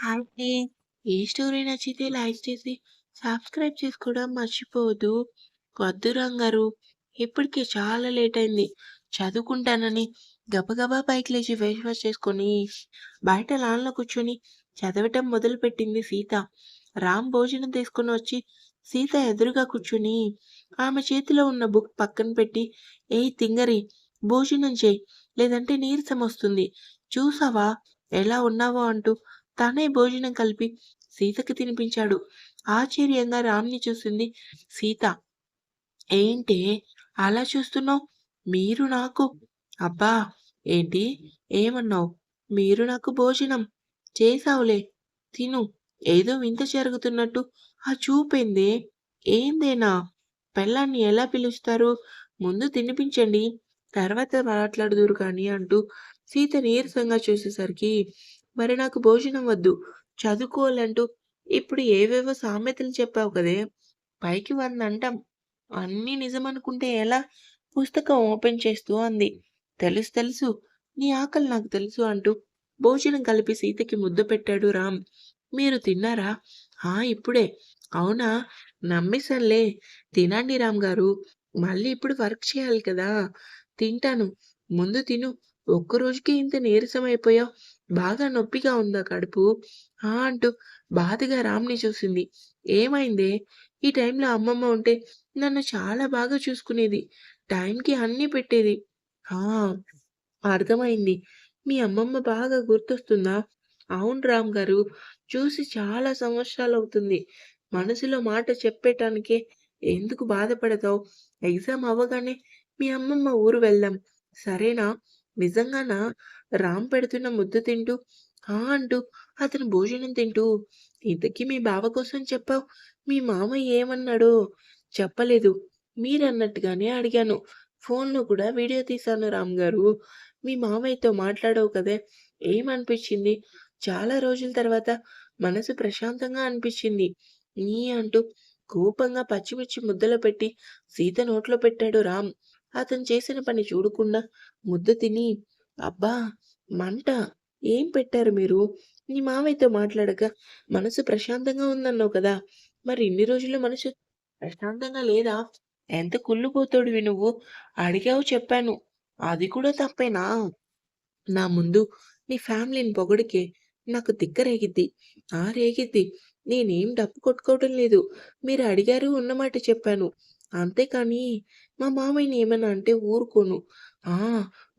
Hi ఈ story నచ్చితే like చేసి సబ్స్క్రైబ్ చేసుకోవడం మర్చిపోవద్దు. వద్దు రంగారు ఇప్పటికే చాలా లేట్ అయింది. చదువుకుంటానని గబగబా పైకి లేచి ఫేస్ వాష్ చేసుకొని బయట లాన్లో కూర్చొని చదవటం మొదలుపెట్టింది సీత. రామ్ భోజనం తీసుకుని వచ్చి సీత ఎదురుగా కూర్చుని ఆమె చేతిలో ఉన్న బుక్ పక్కన పెట్టి ఏ తింగరి భోజనం చేయి. లేదంటే నీరసం వస్తుంది. చూసావా? ఎలా ఉన్నావో అంటూ తనే భోజనం కలిపి సీతకి తినిపించాడు. ఆశ్చర్యంగా రామ్ని చూసింది సీత. ఏంటి అలా చూస్తున్నావు? మీరు నాకు? అబ్బా ఏంటి? ఏమన్నావు? మీరు నాకు భోజనం చేసావులే తిను. ఏదో వింత జరుగుతున్నట్టు. ఆ చూపేందే? ఏందేనా? పెళ్ళాన్ని ఎలా పిలుస్తారు? ముందు తినిపించండి. తర్వాత మాట్లాడుదురు కానీ అంటూ సీత నీరసంగా చూసేసరికి మరి నాకు భోజనం వద్దు. చదువుకోవాలంటూ ఇప్పుడు ఏవేవో సామెతలు చెప్పావు కదే. పైకి వంద అంటాం అన్నీ నిజమనుకుంటే ఎలా? పుస్తకం ఓపెన్ చేస్తూ అంది. తెలుసు తెలుసు. నీ ఆకలి నాకు తెలుసు అంటూ భోజనం కలిపి సీతకి ముద్ద పెట్టాడు రామ్. మీరు తిన్నారా? ఆ ఇప్పుడే. అవునా? నమ్మేసంలే తినండి రామ్ గారు. మళ్ళీ ఇప్పుడు వర్క్ చేయాలి కదా. తింటాను. ముందు తిను. ఒక్క రోజుకి ఇంత నీరసం అయిపోయావు. బాగా నొప్పిగా ఉందా కడుపు? ఆ అంటూ బాధగా రామ్ని చూసింది. ఏమైందే? ఈ టైంలో అమ్మమ్మ ఉంటే నన్ను చాలా బాగా చూసుకునేది. టైంకి అన్నీ పెట్టేది. ఆ అర్థమైంది. మీ అమ్మమ్మ బాగా గుర్తొస్తుందా? అవును రామ్ గారు చూసి చాలా సంవత్సరాలు అవుతుంది మనసులో మాట చెప్పేటానికే ఎందుకు బాధపడతావు? ఎగ్జామ్ అవ్వగానే మీ అమ్మమ్మ ఊరు వెళ్దాం. సరేనా? నిజంగానా? రామ్ పెడుతున్న ముద్ద తింటూ ఆ అంటూ అతను భోజనం తింటూ ఇంతకీ మీ బావ కోసం చెప్పావు మీ మామయ్య ఏమన్నాడు చెప్పలేదు మీరన్నట్టుగానే అడిగాను. ఫోన్లో కూడా వీడియో తీశాను రామ్ గారు. మీ మామయ్యతో మాట్లాడవు కదే ఏమనిపించింది? చాలా రోజుల తర్వాత మనసు ప్రశాంతంగా అనిపించింది. నీ అంటూ కోపంగా పచ్చిమిర్చి ముద్దలో పెట్టి సీత నోట్లో పెట్టాడు రామ్. అతను చేసిన పని చూడకుండా ముద్ద తిని అబ్బా! మంట. ఏం పెట్టారు మీరు? నీ మావయ్యతో మాట్లాడక మనసు ప్రశాంతంగా ఉందన్నావు కదా! మరి ఇన్ని రోజులు మనసు ప్రశాంతంగా లేదా? ఎంత కుళ్ళుపోతాడువి నువ్వు? అడిగావు చెప్పాను. అది కూడా తప్పేనా? నా ముందు నీ ఫ్యామిలీని పొగడికే నాకు దిక్క రేగిద్ది ఆ రేగిద్ది. నేనేం డప్పు కొట్టుకోవటం లేదు. మీరు అడిగారు ఉన్నమాట చెప్పాను. అంతేకాని మా మామయ్యని ఏమైనా అంటే ఊరుకోను. ఆ!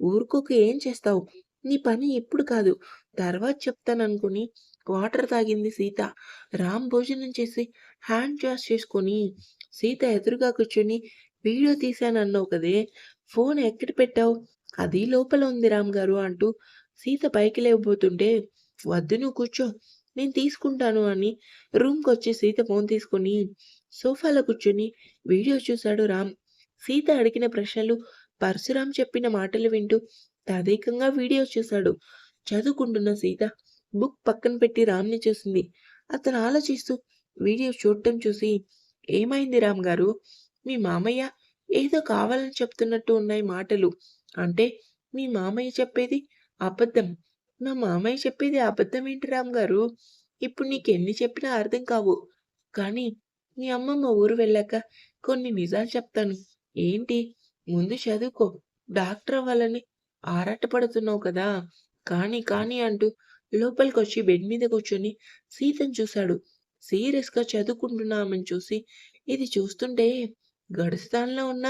ఊరుకోక ఏం చేస్తావు? నీ పని ఇప్పుడు కాదు. తర్వాత చెప్తాననుకుని వాటర్ తాగింది సీత. రామ్ భోజనం చేసి హ్యాండ్ వాష్ చేసుకొని సీత ఎదురుగా కూర్చొని వీడియో తీశానన్నావు కదే. ఫోన్ ఎక్కడ పెట్టావు? అది లోపల ఉంది రామ్ గారు అంటూ సీత పైకి లేకపోతుంటే వద్దు నువ్వు కూర్చో నేను తీసుకుంటాను అని రూమ్కి వచ్చి సీత ఫోన్ తీసుకొని సోఫాలో కూర్చొని వీడియో చూశాడు రామ్. సీత అడిగిన ప్రశ్నలు పరశురాం చెప్పిన మాటలు వింటూ తదేకంగా వీడియో చూశాడు. చదువుకుంటున్న సీత బుక్ పక్కన పెట్టి రామ్ని చూసింది. అతను ఆలోచిస్తూ వీడియో చూడటం చూసి ఏమైంది రామ్ గారు? మీ మామయ్య ఏదో కావాలని చెప్తున్నట్టు ఉన్నాయి మాటలు. అంటే మీ మామయ్య చెప్పేది అబద్ధం. నా మామయ్య చెప్పేది అబద్ధం ఏంటి రామ్ గారు? ఇప్పుడు నీకెన్ని చెప్పినా అర్థం కావు. కానీ మీ అమ్మమ్మ ఊరు వెళ్ళాక కొన్ని నిజాలు చెప్తాను. ఏంటి? ముందు చదువుకో. డాక్టర్ అవ్వాలని ఆరాటపడుతున్నావు కదా. కానీ కానీ అంటూ లోపలికొచ్చి బెడ్ మీద కూర్చొని సీతను చూశాడు. సీరియస్గా చదువుకుంటున్న ఆమెను చూసి ఇది చూస్తుంటే గడుస్తాన్లో ఉన్న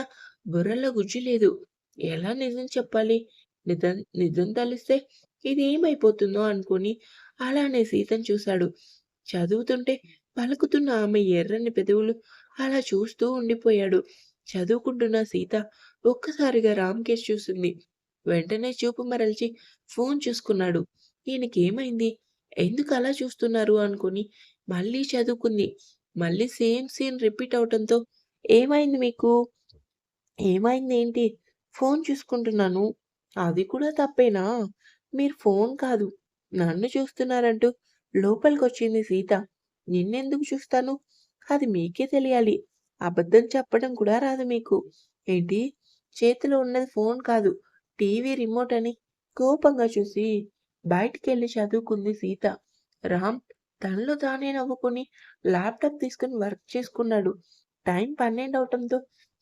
బుర్రలో గుజ్జు లేదు. ఎలా నిజం చెప్పాలి? నిజం నిజం తలిస్తే ఇది ఏమైపోతుందో అనుకుని అలానే సీతను చూశాడు. చదువుతుంటే పలుకుతున్న ఆమె ఎర్రని పెదవులు అలా చూస్తూ ఉండిపోయాడు. చదువుకుంటున్న సీత ఒక్కసారిగా రామ్కేష్ చూసింది. వెంటనే చూపు మరల్చి ఫోన్ చూసుకున్నాడు. ఈయనకేమైంది? ఎందుకు అలా చూస్తున్నారు అనుకుని మళ్ళీ చదువుకుంది. మళ్ళీ సేమ్ సీన్ రిపీట్ అవటంతో ఏమైంది మీకు? ఏమైంది ఏంటి ఫోన్ చూసుకుంటున్నాను. అది కూడా తప్పేనా? మీరు ఫోన్ కాదు. నన్ను చూస్తున్నారంటూ లోపలికొచ్చింది సీత. నిన్నెందుకు చూస్తాను? అది మీకే తెలియాలి. అబద్ధం చెప్పడం కూడా రాదు మీకు ఏంటి చేతిలో ఉన్నది ఫోన్ కాదు టీవీ రిమోట్ అని కోపంగా చూసి బయటికెళ్ళి చదువుకుంది సీత రామ్ తనలో తానే నవ్వుకొని ల్యాప్టాప్ తీసుకుని వర్క్ చేసుకున్నాడు. టైం 12 అవటంతో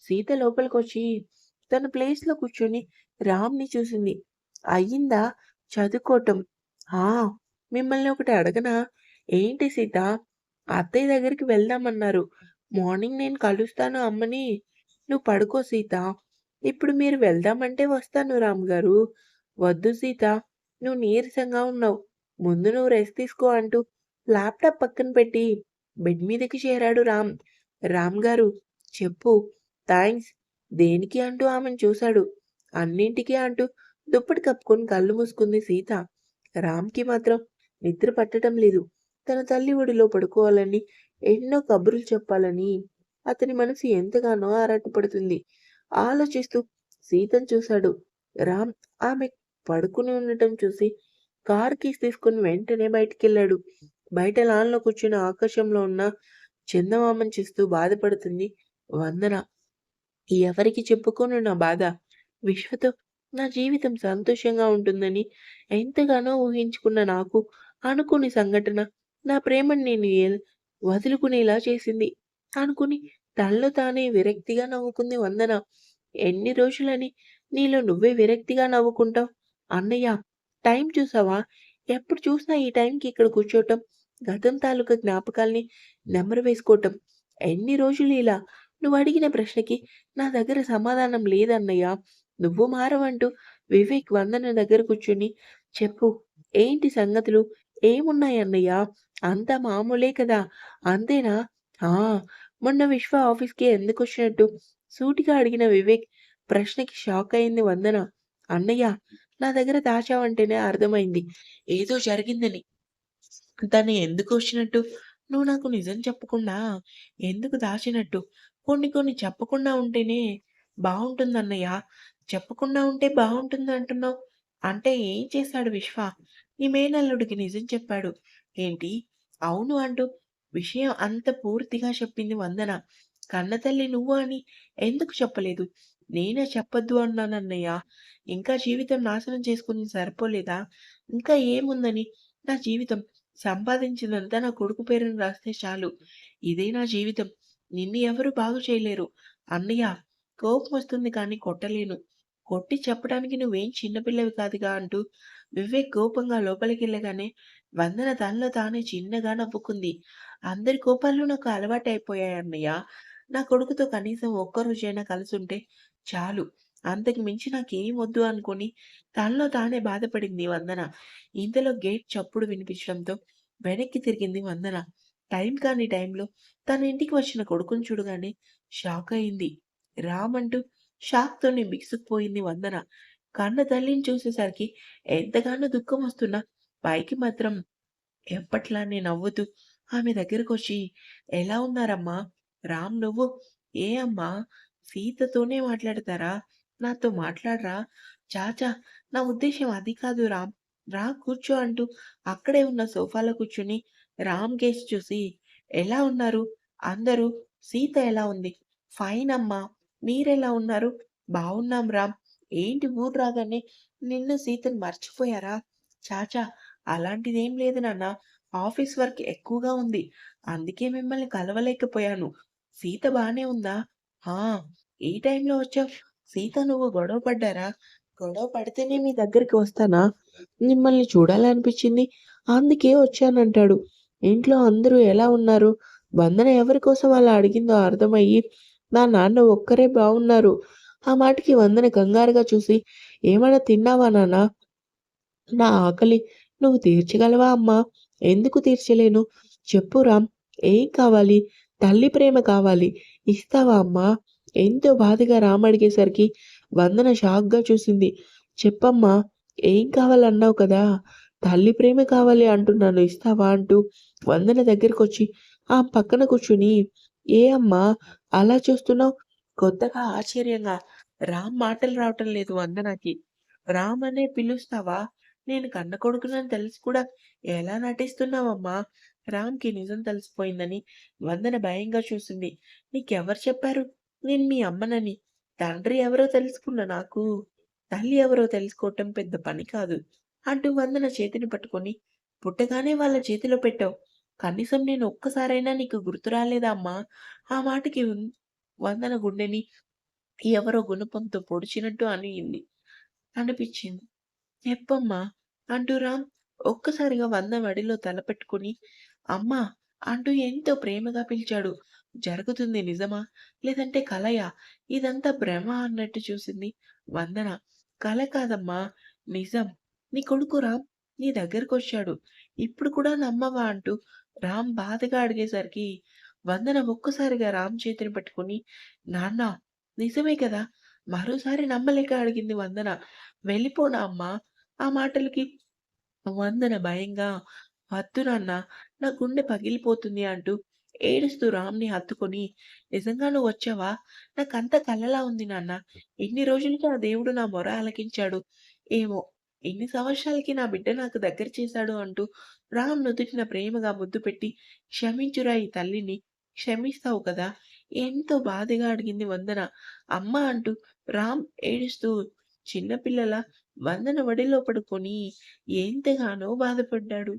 సీత లోపలికొచ్చి తన ప్లేస్‌లో కూర్చొని రామ్‌ని చూసింది. అయ్యిందా చదువుకోవటం? ఆ! మిమ్మల్ని ఒకటి అడగనా? ఏంటి సీత? అత్తయ్య దగ్గరికి వెళ్దామన్నారు. మార్నింగ్ నేను కలుస్తాను అమ్మని. నువ్వు పడుకో సీత. ఇప్పుడు మీరు వెళ్దామంటే వస్తాను రామ్‌గారు. వద్దు సీత. నువ్వు నీరసంగా ఉన్నావు. ముందు నువ్వు రెస్ట్ తీసుకో అంటూ ల్యాప్టాప్ పక్కన పెట్టి బెడ్ మీదకి చేరాడు రామ్. రామ్‌గారు చెప్పు. థ్యాంక్స్ దేనికి అంటూ ఆమెను చూశాడు. అన్నింటికీ అంటూ దుప్పటి కప్పుకొని కళ్ళు మూసుకుంది సీత. రామ్‌కి మాత్రం నిద్ర పట్టటం లేదు. తన తల్లి ఒడిలో పడుకోవాలని, ఎన్నో కబుర్లు చెప్పాలని అతని మనసు ఎంతగానో ఆరాటపడుతుంది. ఆలోచిస్తూ సీతను చూశాడు. రామ్ ఆమె పడుకుని ఉండటం చూసి కార్ కీస్ తీసుకుని వెంటనే బయటికెళ్ళాడు. బయట లాన్‌లో కూర్చుని ఆకాశంలో ఉన్న చందమామని చూస్తూ బాధపడుతుంది వందన. ఎవరికి చెప్పుకోను నా బాధ. విశ్వతో నా జీవితం సంతోషంగా ఉంటుందని ఎంతగానో ఊహించుకున్న నాకు అనుకోని సంఘటన నా ప్రేమను నేను వదులుకునేలా చేసింది. అనుకుని తనలో తానే విరక్తిగా నవ్వుకుంది వందన. ఎన్ని రోజులని నీలో నువ్వే విరక్తిగా నవ్వుకుంటావు? అన్నయ్య టైం చూసావా? ఎప్పుడు చూసినా ఈ టైంకి ఇక్కడ కూర్చోటం, గతం తాలూకా జ్ఞాపకాల్ని నెమరు వేసుకోవటం. ఎన్ని రోజులు ఇలా? నువ్వు అడిగిన ప్రశ్నకి నా దగ్గర సమాధానం లేదన్నయ్య. నువ్వు మారవంటూ వివేక్ వందన దగ్గర కూర్చుని చెప్పు. ఏంటి సంగతులు? ఏమున్నాయన్నయ్య? అంతా మామూలే కదా! అంతేనా? ఆ! మొన్న విశ్వ ఆఫీస్‌కి ఎందుకు వచ్చినట్టు సూటిగా అడిగిన వివేక్ ప్రశ్నకి షాక్ అయింది వందన. అన్నయ్య నా దగ్గర దాచావంటేనే అర్థమైంది. ఏదో జరిగిందని. తను ఎందుకు వచ్చినట్టు? నువ్వు నాకు నిజం చెప్పకుండా ఎందుకు దాచినట్టు? కొన్ని కొన్ని చెప్పకుండా ఉంటేనే బాగుంటుందన్నయ్య చెప్పకుండా ఉంటే బాగుంటుంది అంటున్నావు. అంటే ఏం చేశాడు విశ్వ? నీ మేనల్లుడికి నిజం చెప్పాడు. ఏంటి? అవును అంటూ విషయం అంత పూర్తిగా చెప్పింది వందన. కన్నతల్లి నువ్వు అని ఎందుకు చెప్పలేదు? నేనే చెప్పొద్దు అన్నానన్నయ్య. ఇంకా జీవితం నాశనం చేసుకుంది సరిపోలేదా? ఇంకా ఏముందని? నా జీవితం సంపాదించిందంతా నా కొడుకు పేరును రాస్తే చాలు. ఇదే నా జీవితం. నిన్ను ఎవరు బాగు చేయలేరు. అన్నయ్య కోపమొస్తుంది కానీ కొట్టలేను. కొట్టి చెప్పడానికి నువ్వేం చిన్నపిల్లవి కాదుగా అంటూ వివేక్ కోపంగా లోపలికెళ్ళగానే వందన తనలో తానే చిన్నగా నవ్వుకుంది. అందరి కోపాలు నాకు అలవాటైపోయాయన్నయ్య. నా కొడుకుతో కనీసం ఒక్క రోజైనా చాలు. అంతకు మించి నాకేం వద్దు అనుకుని తనలో తానే బాధపడింది వందన. ఇంతలో గేట్ చప్పుడు వినిపించడంతో వెనక్కి తిరిగింది వందన. టైం కాని టైంలో తన ఇంటికి వచ్చిన కొడుకుని చూడగానే షాక్ అయింది. రామ్ అంటూ షాక్‌తోనే బిగుసుకుపోయింది వందన. కన్న తల్లిని చూసేసరికి ఎంతగానో దుఃఖం వస్తున్నా పైకి మాత్రం ఎప్పట్లానే నవ్వుతూ ఆమె దగ్గరకొచ్చి ఎలా ఉన్నారమ్మా? రామ్ నువ్వు? ఏ అమ్మా? సీతతోనే మాట్లాడతారా? నాతో మాట్లాడరా? చాచా నా ఉద్దేశం అది కాదు రామ్. రా కూర్చో అంటూ అక్కడే ఉన్న సోఫాలో కూర్చుని రామ్ కేసి చూసి ఎలా ఉన్నారు? అందరూ సీత ఎలా ఉంది? ఫైన్ అమ్మా. మీరెలా ఉన్నారు? బాగున్నాం రామ్. ఏంటి ఊరు రాగానే నిన్ను సీతను మర్చిపోయారా? చాచా అలాంటిదేం లేదు నాన్న. ఆఫీస్ వర్క్ ఎక్కువగా ఉంది. అందుకే మిమ్మల్ని కలవలేకపోయాను. సీత బానే ఉందా? ఆ! ఈ టైంలో వచ్చావు? సీత నువ్వు గొడవ పడ్డారా? గొడవ పడితేనే మీ దగ్గరికి వస్తానా? మిమ్మల్ని చూడాలనిపించింది. అందుకే వచ్చానంటాడు. ఇంట్లో అందరూ ఎలా ఉన్నారు? వందన ఎవరి కోసం అలా అడిగిందో అర్థమయ్యి నా నాన్న ఒక్కరే బాగున్నారు ఆ మాటకి వందన కంగారుగా చూసి ఏమైనా తిన్నావా నాన్న నా ఆకలి నువ్వు తీర్చగలవా అమ్మా? ఎందుకు తీర్చలేను? చెప్పు రామ్. ఏం కావాలి? తల్లి ప్రేమ కావాలి. ఇస్తావా అమ్మా? ఎంతో బాధగా రామ్ అడిగేసరికి వందన షాక్‌గా చూసింది. చెప్పమ్మా ఏం కావాలన్నావు కదా! తల్లి ప్రేమ కావాలి అంటున్నాను ఇస్తావా? అంటూ వందన దగ్గరకొచ్చి ఆ పక్కన కూర్చుని ఏ అమ్మా అలా చూస్తున్నావు? కొత్తగా ఆశ్చర్యంగా రామ్ మాటలు రావటం లేదు వందనకి. రామ్ అనే పిలుస్తావా? నేను కన్న కొడుకునని తెలిసి కూడా ఎలా నటిస్తున్నావమ్మా? రామ్‌కి నిజం తెలిసిపోయిందని వందన భయంగా చూసింది. నీకెవరు చెప్పారు నేను మీ అమ్మనని? తండ్రి ఎవరో తెలుసుకున్న నాకు తల్లి ఎవరో తెలుసుకోవటం పెద్ద పని కాదు. అంటూ వందన చేతిని పట్టుకొని పుట్టగానే వాళ్ళ చేతిలో పెట్టావు. కనీసం నేను ఒక్కసారైనా నీకు గుర్తు రాలేదమ్మా ఆ మాటకి వందన గుండెని ఎవరో గుణపంతో పొడిచినట్టు అనిగింది అనిపించింది చెప్పమ్మా అంటూ రామ్ ఒక్కసారిగా వంద మడిలో తలపెట్టుకుని అమ్మా అంటూ ఎంతో ప్రేమగా పిలిచాడు. జరుగుతుంది నిజమా? లేదంటే కలయా? ఇదంతా భ్రమ అన్నట్టు చూసింది వందన. కల కాదమ్మా నిజం. నీ కొడుకు రామ్ నీ దగ్గరకొచ్చాడు. ఇప్పుడు కూడా నమ్మవా? అంటూ రామ్ బాధగా అడిగేసరికి వందన ఒక్కసారిగా రామ్ చేతిని పట్టుకొని నాన్న నిజమే కదా! మరోసారి నమ్మలేక అడిగింది వందన. వెళ్ళిపోనా అమ్మా? ఆ మాటలకి వందన భయంగా వద్దు నాన్న నా గుండె పగిలిపోతుంది అంటూ ఏడుస్తూ రామ్‌ని హత్తుకొని నిజంగా నువ్వొచ్చావా? నాకంతా కలలా ఉంది నాన్న. ఎన్ని రోజులకి ఆ దేవుడు నా మొర ఆలకించాడు. ఏమో ఇన్ని సంవత్సరాలకి నా బిడ్డ నాకు దగ్గర చేశాడు అంటూ రామ్ నుదుటిన ప్రేమగా ముద్దు పెట్టి క్షమించురా ఈ తల్లిని. క్షమిస్తావు కదా! ఎంతో బాధగా అడిగింది వందన. అమ్మ అంటూ రామ్ ఏడుస్తూ చిన్నపిల్లల వందన వడిలో పడుకొని ఎంతగానో బాధపడ్డాడు.